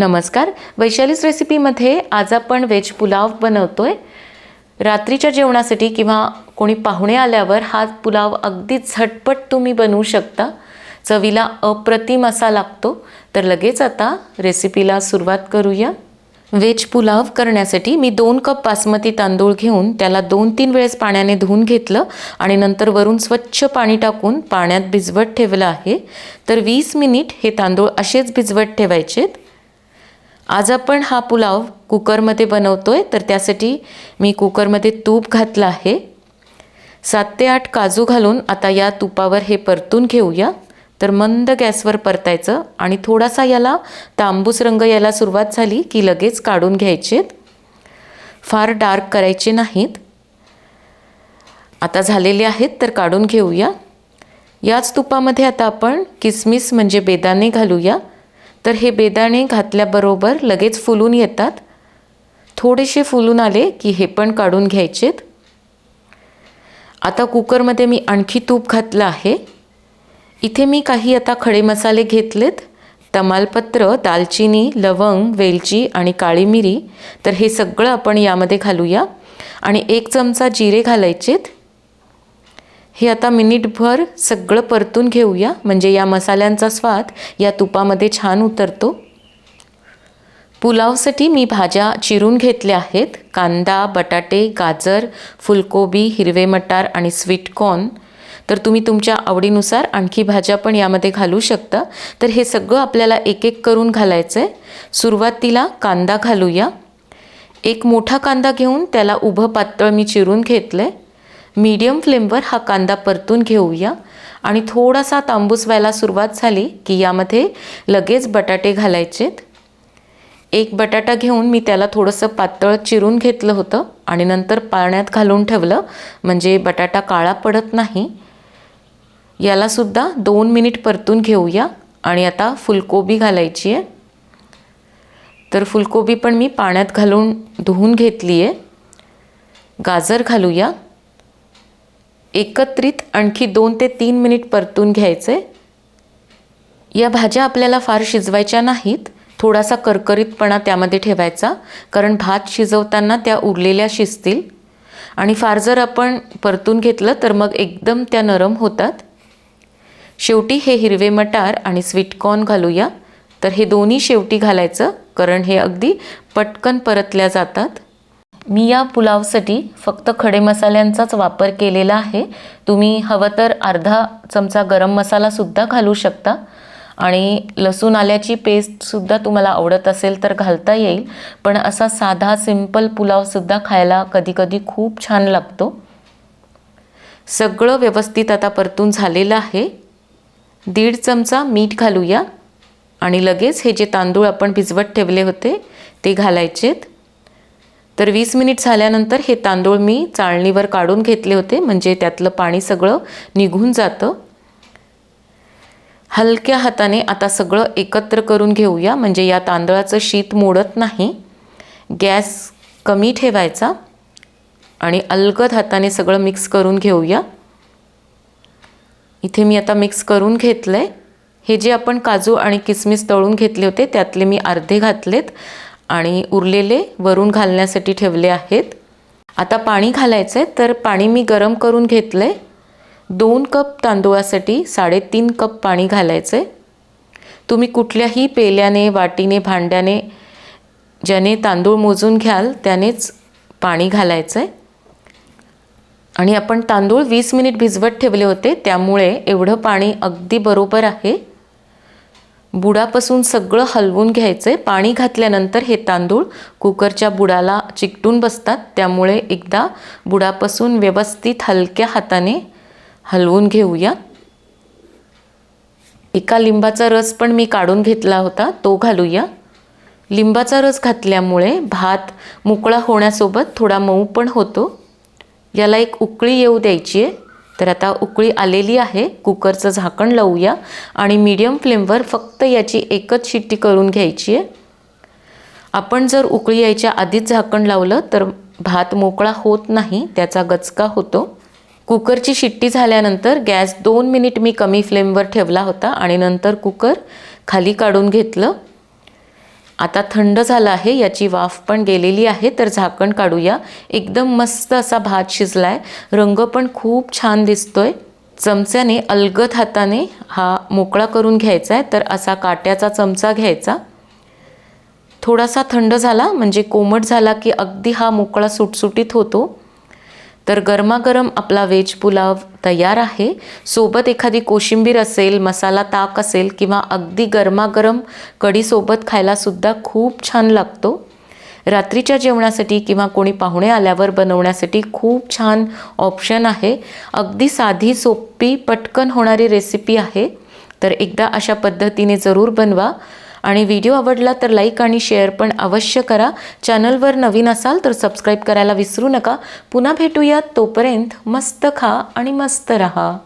नमस्कार. वैशालीच रेसिपीमध्ये आज आपण व्हेज पुलाव बनवतोय. रात्रीच्या जेवणासाठी किंवा कोणी पाहुणे आल्यावर हा पुलाव अगदी झटपट तुम्ही बनवू शकता. चवीला अप्रतिम असा लागतो. तर लगेच आता रेसिपीला सुरुवात करूया. व्हेज पुलाव करण्यासाठी मी दोन कप बासमती तांदूळ घेऊन त्याला दोन तीन वेळेस पाण्याने धुवून घेतलं आणि नंतर वरून स्वच्छ पाणी टाकून पाण्यात भिजवत ठेवलं आहे. तर वीस मिनिट हे तांदूळ असेच भिजवत ठेवायचेत. आज आपण हा पुलाव कुकरमध्ये बनवतो आहे तर त्यासाठी मी कुकरमध्ये तूप घातलं आहे. सात ते आठ काजू घालून आता या तुपावर हे परतून घेऊया. तर मंद गॅसवर परतायचं आणि थोडासा याला तांबूस रंग यायला सुरुवात झाली की लगेच काढून घ्यायचे फार डार्क करायचे नाहीत. आता झालेले आहेत तर काढून घेऊया. याच तुपामध्ये आता आपण किसमिस म्हणजे बेदाणे घालूया. तर हे बेदाणे घातल्याबरोबर लगेच फुलून येतात. थोडेसे फुलून आले की हे पण काढून घ्यायचेत. आता कुकरमध्ये मी आणखी तूप घातलं आहे. इथे मी काही आता खडे मसाले घेतलेत. तमालपत्र दालचिनी लवंग वेलची आणि काळी मिरी. तर हे सगळं आपण यामध्ये घालूया. आणि एक चमचा जिरे घालायचेत. हे आता मिनिटभर सगळं परतून घेऊया. म्हणजे या मसाल्यांचा स्वाद या तुपामध्ये छान उतरतो. पुलावसाठी मी भाज्या चिरून घेतल्या आहेत. कांदा बटाटे गाजर फुलकोबी हिरवे मटार आणि स्वीट कॉर्न. तर तुम्ही तुमच्या आवडीनुसार आणखी भाज्या पण यामध्ये घालू शकता. तर हे सगळं आपल्याला एक एक करून घालायचं आहे सुरुवातीला कांदा घालूया. एक मोठा कांदा घेऊन त्याला उभं पातळ मी चिरून घेतलं आहे मीडियम फ्लेमवर हा कांदा परतून घेऊया. आणि थोडासा तांबूस व्हायला सुरुवात झाली की यामध्ये लगेच बटाटे घालायचेत. एक बटाटा घेऊन मी त्याला थोडंसं पातळ चिरून घेतलं होतं आणि नंतर पाण्यात घालून ठेवलं म्हणजे बटाटा काळा पडत नाही. यालासुद्धा दोन मिनिट परतून घेऊया आणि आता फुलकोबी घालायची आहे. तर फुलकोबी पण मी पाण्यात घालून धुवून घेतली आहे गाजर घालूया. एकत्रित आणखी दोन ते तीन मिनिट परतून घ्यायचे. या भाज्या आपल्याला फार शिजवायच्या नाहीत. थोडासा करकरीतपणा त्यामध्ये ठेवायचा कारण भात शिजवताना त्या उरलेल्या शिजतील. आणि फार जर आपण परतून घेतलं तर मग एकदम त्या नरम होतात. शेवटी हे हिरवे मटार आणि स्वीटकॉर्न घालूया. तर हे दोन्ही शेवटी घालायचं कारण हे अगदी पटकन परतल्या जातात. मी या पुलावसाठी फक्त खडे मसाल्यांचाच वापर केलेला आहे. तुम्ही हवं तर अर्धा चमचा गरम मसालासुद्धा घालू शकता. आणि लसूण आल्याची पेस्टसुद्धा तुम्हाला आवडत असेल तर घालता येईल. पण असा साधा सिंपल पुलावसुद्धा खायला कधीकधी खूप छान लागतो. सगळं व्यवस्थित आता परतून झालेलं आहे. दीड चमचा मीठ घालूया. आणि लगेच हे जे तांदूळ आपण भिजवत ठेवले होते ते घालायचेत. तर वीस मिनिट झाल्यानंतर हे तांदूळ मी चाळणीवर काढून घेतले होते. म्हणजे त्यातलं पाणी सगळं निघून जातं. हलक्या हाताने आता सगळं एकत्र करून घेऊया. म्हणजे या तांदळाचं शीत मोडत नाही. गॅस कमी ठेवायचा. आणि अलगद हाताने सगळं मिक्स करून घेऊया. इथे मी आता मिक्स करून घेतलं आहे हे जे आपण काजू आणि किसमिस तळून घेतले होते त्यातले मी अर्धे घातलेत. आणि उरलेले वरून घालण्यासाठी ठेवले आहेत. आता पाणी घालायचं आहे तर पाणी मी गरम करून घेतलं आहे दोन कप तांदूळासाठी साडेतीन कप पाणी घालायचं आहे तुम्ही कुठल्याही पेल्याने वाटीने भांड्याने ज्याने तांदूळ मोजून घ्याल त्यानेच पाणी घालायचं आहे आणि आपण तांदूळ वीस मिनिट भिजवत ठेवले होते त्यामुळे एवढं पाणी अगदी बरोबर आहे. बुडापासून सगळं हलवून घ्यायचं. आहे पाणी घातल्यानंतर हे तांदूळ कुकरच्या बुडाला चिकटून बसतात. त्यामुळे एकदा बुडापासून व्यवस्थित हलक्या हाताने हलवून घेऊया. एका लिंबाचा रस पण मी काढून घेतला होता. तो घालूया. लिंबाचा रस घातल्यामुळे भात मोकळा होण्यासोबत थोडा मऊ पण होतो. याला एक उकळी येऊ द्यायची आहे. तर आता उकळी आलेली आहे. कुकरचं झाकण लावूया आणि मीडियम फ्लेमवर फक्त याची एकच शिट्टी करून घ्यायची आहे. आपण जर उकळी यायच्या आधीच झाकण लावलं तर भात मोकळा होत नाही त्याचा गचका होतो. कुकरची शिट्टी झाल्यानंतर गॅस दोन मिनिट मी कमी फ्लेमवर ठेवला होता आणि नंतर कुकर खाली काढून घेतलं. आता थंड झालं आहे याची वाफ पण गेलेली आहे तर झाकण काढूया. एकदम मस्त असा भात शिजलाय. रंग पण खूप छान दिसतोय. चमच्याने अलगद हाताने हा मोकळा करून घ्यायचा आहे तर असा काट्याचा चमचा घ्यायचा. थोडासा थंड झाला म्हणजे कोमट झाला की अगदी हा मोकळा सुटसुटीत होतो. तर गरमागरम आपला व्हेज पुलाव तयार आहे. सोबत एखादी कोशिंबीर असेल मसाला ताक असेल किंवा अगदी गरमागरम कढीसोबत खायलासुद्धा खूप छान लागतो. रात्रीच्या जेवणासाठी किंवा कोणी पाहुणे आल्यावर बनवण्यासाठी खूप छान ऑप्शन आहे. अगदी साधी सोपी पटकन होणारी रेसिपी आहे. तर एकदा अशा पद्धतीने जरूर बनवा. आणि व्हिडिओ आवडला तर लाईक आणि शेअर पण अवश्य करा. चॅनलवर नवीन असाल तर सबस्क्राईब करायला विसरू नका. पुन्हा भेटूयात. तोपर्यंत मस्त खा आणि मस्त रहा.